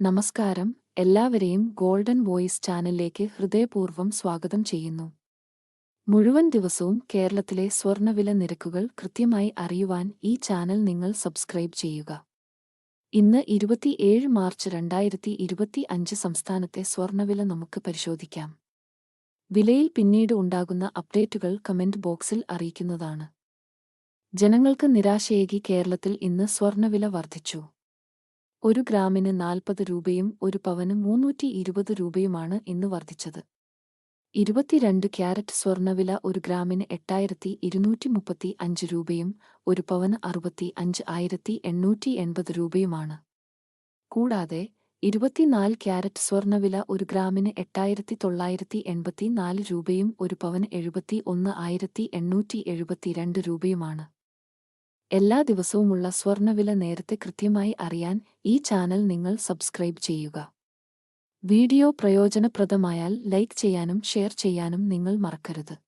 നമസ്കാരം. എല്ലാവരെയും golden voice ചാനലിലേക്ക് ഹൃദയപൂർവം സ്വാഗതം ചെയ്യുന്നു. മുഴുവൻ ദിവസവും കേരളത്തിലെ സ്വർണവില നിരക്കുകൾ കൃത്യമായി അറിയുവാൻ ഈ ചാനൽ നിങ്ങൾ സബ്സ്ക്രൈബ് ചെയ്യുക. ഇന്ന് ഇരുപത്തിയേഴ് മാർച്ച് രണ്ടായിരത്തി ഇരുപത്തി അഞ്ച് സംസ്ഥാനത്തെ സ്വർണവില നമുക്ക് പരിശോധിക്കാം. വിലയിൽ പിന്നീട് ഉണ്ടാകുന്ന അപ്ഡേറ്റുകൾ കമന്റ് ബോക്സിൽ അറിയിക്കുന്നതാണ്. ജനങ്ങൾക്ക് നിരാശയേകി കേരളത്തിൽ ഇന്ന് സ്വർണവില വർദ്ധിച്ചു. ഒരു ഗ്രാമിന് നാൽപ്പത് രൂപയും ഒരു പവന് മൂന്നൂറ്റി ഇരുപത് രൂപയുമാണ് ഇന്ന് വർദ്ധിച്ചത്. ഇരുപത്തിരണ്ട് ക്യാരറ്റ് സ്വർണവില ഒരു ഗ്രാമിന് എട്ടായിരത്തി ഇരുന്നൂറ്റി മുപ്പത്തി അഞ്ച് രൂപയും ഒരു പവന് അറുപത്തി അഞ്ച് ആയിരത്തി എണ്ണൂറ്റി എൺപത് രൂപയുമാണ്. കൂടാതെ ഇരുപത്തിനാല് ക്യാരറ്റ് സ്വർണവില ഒരു ഗ്രാമിന് എട്ടായിരത്തി തൊള്ളായിരത്തി എൺപത്തി നാല് രൂപയും ഒരു പവന് എഴുപത്തി ഒന്ന് ആയിരത്തി എണ്ണൂറ്റി എഴുപത്തിരണ്ട് രൂപയുമാണ്. എല്ലാ ദിവസവുമുള്ള സ്വർണവില നേരത്തെ കൃത്യമായി അറിയാൻ ഈ ചാനൽ നിങ്ങൾ സബ്സ്ക്രൈബ് ചെയ്യുക. വീഡിയോ പ്രയോജനപ്രദമായാൽ ലൈക്ക് ചെയ്യാനും ഷെയർ ചെയ്യാനും നിങ്ങൾ മറക്കരുത്.